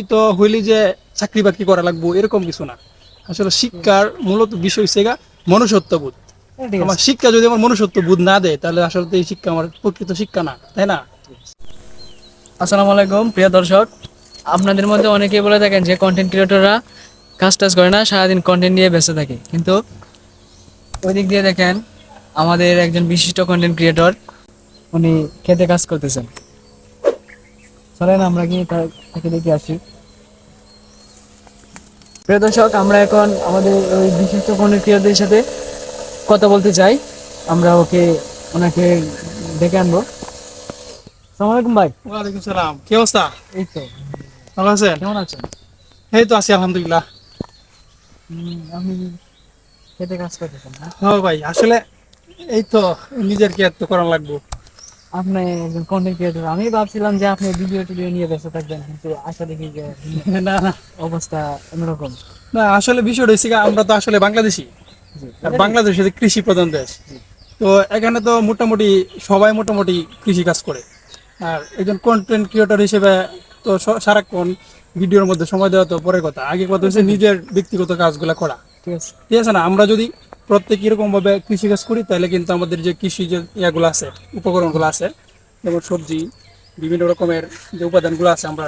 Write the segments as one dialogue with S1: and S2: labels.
S1: শিক্ষিত হইলে যে চাকরি বাকরি করা লাগবো এরকম কিছু না। আসলে শিক্ষার মূলত বিষয় হচ্ছে গা মনুষ্যত্ববোধ
S2: ঠিক
S1: আমার শিক্ষা যদি আমার মনুষ্যত্ববোধ না দেয় তাহলে আসলে এই শিক্ষা আমার প্রকৃত শিক্ষা না তাই না?
S2: আসসালামু আলাইকুম প্রিয় দর্শক। আপনাদের মধ্যে অনেকেই বলে থাকেন যে কন্টেন্ট ক্রিয়েটররা কাজ টাজ করে না সারাদিন কন্টেন্ট নিয়ে ব্যস্ত থাকে। কিন্তু ওই দিক দিয়ে দেখেন আমাদের একজন বিশিষ্ট কন্টেন্ট ক্রিয়েটর উনি খেতে কাজ করতেছেন। চলেন আমরা কি তাকে দেখে আসি। প্রিয় দর্শক আমরা এখন আমাদের ওই বিশিষ্ট ক্রিয়েটরদের সাথে কথা বলতে চাই। আমরা ওকে ওনাকে ডেকে আনব। সালাম আলাইকুম ভাই।
S1: ওয়ালাইকুম সালাম। কি অবস্থা?
S2: এই তো।
S1: ভালো আছেন?
S2: কেমন আছেন?
S1: এই তো আছি আলহামদুলিল্লাহ।
S2: হুম, আমি খেতে কাজ করতেছেন
S1: হ্যাঁ ভাই আসলে এই তো নিজের কেয়ার তো করা লাগবো।
S2: আপনি একজন কন্টেন্ট ক্রিয়েটর আমি ভাবছিলাম যে আপনি ভিডিও টিডিও নিয়ে ব্যস্ত থাকবেন কিন্তু আশা দেখি যে
S1: না না।
S2: অবস্থা অন্যরকম।
S1: না আসলে বিষয়টা হচ্ছে আমরা তো আসলে বাংলাদেশি। বাংলাদেশ কৃষি প্রধান দেশ তো এখানে তো মোটামুটি সবাই মোটামুটি কৃষি কাজ করে। আর একজন কন্টেন্ট ক্রিয়েটর হিসেবে তো সারাক্ষণ ভিডিওর মধ্যে সময় দেওয়া তো পরের কথা। আগে কথা হচ্ছে নিজের ব্যক্তিগত কাজগুলো করা।
S2: ঠিক আছে।
S1: ঠিক আছে না? আমরা যদি প্রত্যেক এরকম ভাবে কৃষি কাজ করি তাহলে কিন্তু আমাদের যে কৃষি যে ইয়াগুলো আছে উপকরণগুলো আছে যেমন সবজি বিভিন্ন রকমের যে উপাদানগুলো আছে আমরা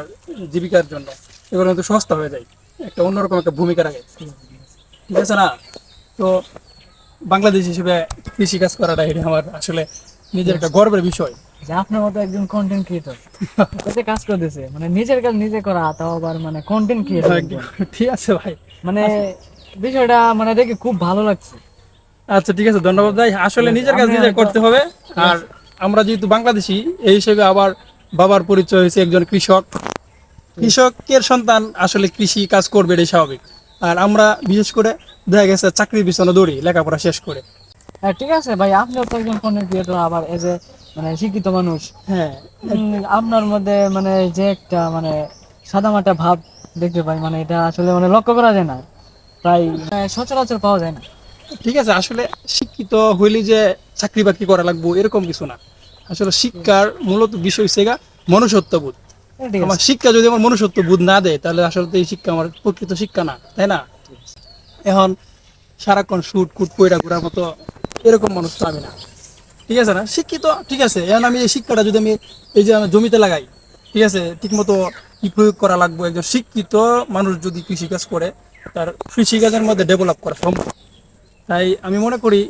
S1: জীবিকার জন্য এগুলো কিন্তু সস্তা হয়ে যায়। একটা অন্যরকম একটা ভূমিকা রাখে। ঠিক আছে না? তো বাংলাদেশ হিসেবে কৃষি কাজ করাটা এটা আমার আসলে নিজের একটা গর্বের বিষয়।
S2: যে আপনার মতো একজন কন্টেন্ট ক্রিয়েটর খেতে কাজ করতেছে? মানে নিজের কাজ নিজে করা তাও আবার মানে কন্টেন্ট ক্রিয়েটর
S1: ঠিক আছে ভাই।
S2: মানে বিষয়টা মানে দেখে খুব ভালো লাগছে।
S1: আচ্ছা ঠিক আছে ধন্যবাদ ভাই। আসলে নিজের কাজ নিজে করতে হবে। আর আমরা যেহেতু বাংলাদেশি এই হিসেবে আবার বাবার পরিচয় হয়েছে একজন কৃষক। কৃষকের সন্তান আসলে কৃষি কাজ করবে এটাই স্বাভাবিক। আর আমরা বিশেষ করে দেখা গেছে চাকরির পিছনে দৌড়ি লেখাপড়া শেষ করে।
S2: হ্যাঁ ঠিক আছে ভাই আপনিও তো একজন কন্টেন্ট ক্রিয়েটর আবার এজ এ মানে শিক্ষিত মানুষ।
S1: হ্যাঁ
S2: আপনার মধ্যে মানে যে একটা মানে সাদামাটা ভাব দেখতে পাই মানে এটা আসলে মানে লক্ষ্য করা যায় না। প্রায় সচরাচর পাওয়া যায় না।
S1: ঠিক আছে আসলে শিক্ষিত হইলে যে চাকরি বাকরি করা লাগবো এরকম কিছু না। আসলে শিক্ষার মূলত বিষয় হচ্ছে গা মনুষ্যত্ববোধ
S2: হ্যাঁ,
S1: আমার শিক্ষা যদি আমার মনুষ্যত্ববোধ না দেয় তাহলে আসলে তো এই শিক্ষা আমার প্রকৃত শিক্ষা না তাই না? এখন সারাক্ষণ শুট কুট পয়রা ঘোরার মতো এরকম মানুষ তো আমি না। ঠিক আছে না? শিক্ষিত ঠিক আছে। এখন আমি এই শিক্ষাটা যদি আমি এই যে আমি জমিতে লাগাই ঠিক আছে ঠিকমতো কি প্রয়োগ করা লাগবে। একজন শিক্ষিত মানুষ যদি কৃষিকাজ করে তার কৃষিকাজের মধ্যে ডেভেলপ করা সম্ভব। তাই আমি মনে করি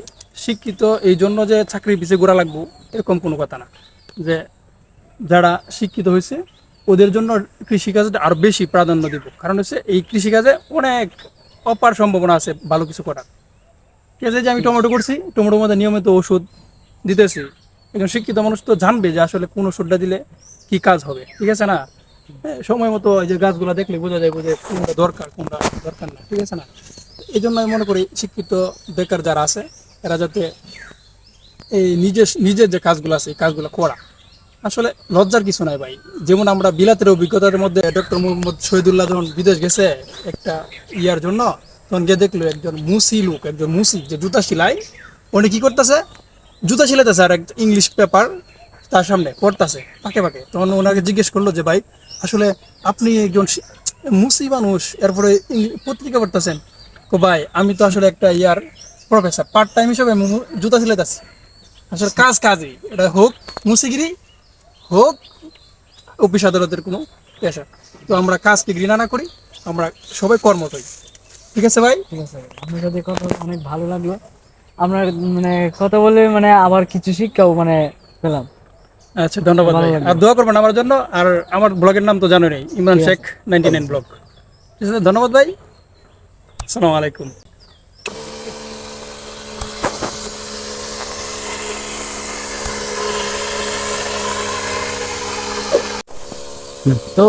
S1: শিক্ষিত এই জন্য যে চাকরির পিছিয়ে ঘোরা লাগবো এরকম কোনো কথা না। যে যারা শিক্ষিত হয়েছে ওদের জন্য কৃষিকাজটা আরও বেশি প্রাধান্য দিব। কারণ হচ্ছে এই কৃষিকাজে অনেক অপার সম্ভাবনা আছে ভালো কিছু করার। ঠিক আছে যে আমি টমেটো করছি টমেটোর মধ্যে নিয়মিত ওষুধ দিতেছি। একজন শিক্ষিত মানুষ তো জানবে যে আসলে কোন ওষুধটা দিলে কি কাজ হবে। ঠিক আছে না? হ্যাঁ, সময় মতো এই যে গাছগুলো দেখলে বোঝা যায় যে কোনটা দরকার কোনটা দরকার না। ঠিক আছে না? এই জন্য আমি মনে করি শিক্ষিত বেকার যারা আছে, এরা যাতে এই নিজের নিজের যে কাজগুলো আছে, এই কাজগুলো করা। আসলে লজ্জার কিছু নাই ভাই। যেমন আমরা বিলাতের অভিজ্ঞতার মধ্যে ডক্টর মোহাম্মদ শহীদুল্লাহ যখন বিদেশ গেছে একটা ইয়ার জন্য, তখন গিয়ে দেখল একজন মুসি লোক, একজন মুসি, যে জুতা সেলাই, উনি কি করতেছে? জুতা সেলাইতেছে আর এক ইংলিশ পেপার তার সামনে পড়তেছে পাকে পাকে। তখন ওনাকে জিজ্ঞেস করল যে, ভাই, আসলে আপনি একজন মুসি মানুষ, এরপরে পত্রিকা পড়তেছেন। তো ভাই আমি তো আসলে একটা ইয়ার প্রফেসর পার্ট টাইম হিসেবে আমি মু- জুতা সেলাইতেছি আসলে কাজ কাজই এটা হোক মুসিগিরি হোক অফিস আদালতের কোনো পেশা। তো আমরা কাজকে ঘৃণা না করি আমরা সবাই কর্মতই ঠিক আছে ভাই?
S2: ঠিক আছে আপনার সাথে কথা অনেক ভালো লাগল। আপনার মানে কথা বলে মানে আবার কিছু শিক্ষাও মানে পেলাম।
S1: আচ্ছা ধন্যবাদ ভাই। আর দোয়া করবেন আমার জন্য আর আমার ব্লগের নাম তো জানেনই Imran Sheikh ninety nine blog ঠিক আছে ধন্যবাদ ভাই। আসসালামু আলাইকুম।
S2: তো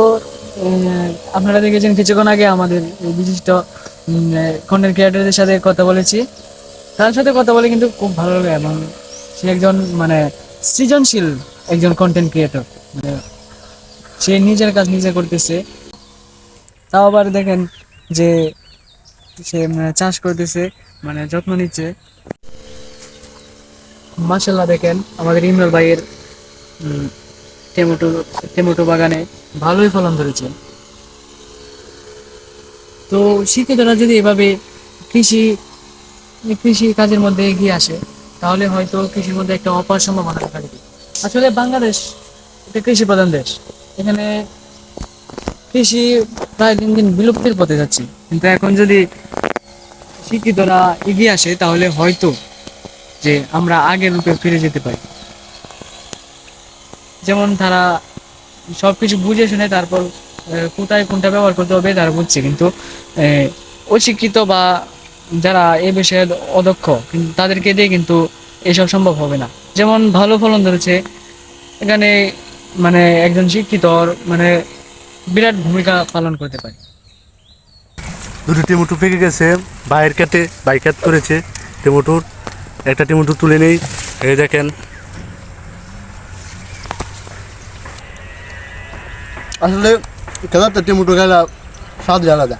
S2: আপনারা দেখেছেন কিছুক্ষণ আগে আমাদের বিশিষ্ট কন্টেন্ট ক্রিয়েটরদের সাথে কথা বলেছি। তার সাথে কথা বলে কিন্তু খুব ভালো লাগে এবং সে একজন মানে সৃজনশীল একজন কন্টেন্ট ক্রিয়েটর মানে সে নিজের কাজ নিজে করতেছে। তাও আবার দেখেন যে সে চাষ করতেছে মানে যত্ন নিচ্ছে। মাসাল্লাহ দেখেন, আমাদের ইমরান ভাইয়ের টমেটো টমেটো বাগানে ভালোই ফলন ধরেছে।
S3: তো শিক্ষিতরা যদি এভাবে কৃষি কৃষি কাজের মধ্যে এগিয়ে আসে, তাহলে হয়তো কৃষির মধ্যে একটা অপার সম্ভাবনা দেখা আসলে বাংলাদেশ একটা কৃষি প্রধান দেশ। এখানে কৃষি প্রায় দিন দিন বিলুপ্তির পথে যাচ্ছে। কিন্তু এখন যদি শিক্ষিতরা এগিয়ে আসে, তাহলে হয়তো যে আমরা আগের রূপে ফিরে যেতে পারি। যেমন তারা সবকিছু বুঝে শুনে তারপর কোথায় কোনটা ব্যবহার করতে হবে তারা বুঝছে। কিন্তু অশিক্ষিত বা যারা এ বিষয়ে অদক্ষ তাদেরকে দিয়ে কিন্তু এসব সম্ভব হবে না। যেমন ভালো ফলন ধরেছে, এখানে মানে একজন শিক্ষিত মানে বিরাট ভূমিকা পালন করতে পারে।
S4: দুটো টেমোটো পেকে গেছে বাইরের কাটে বাইকাত করেছে টেমোটোর। একটা টেমোটো তুলে নেই এই দেখেন।
S5: আসলে খেলাতে টেমোটো খেলা স্বাদ আলাদা।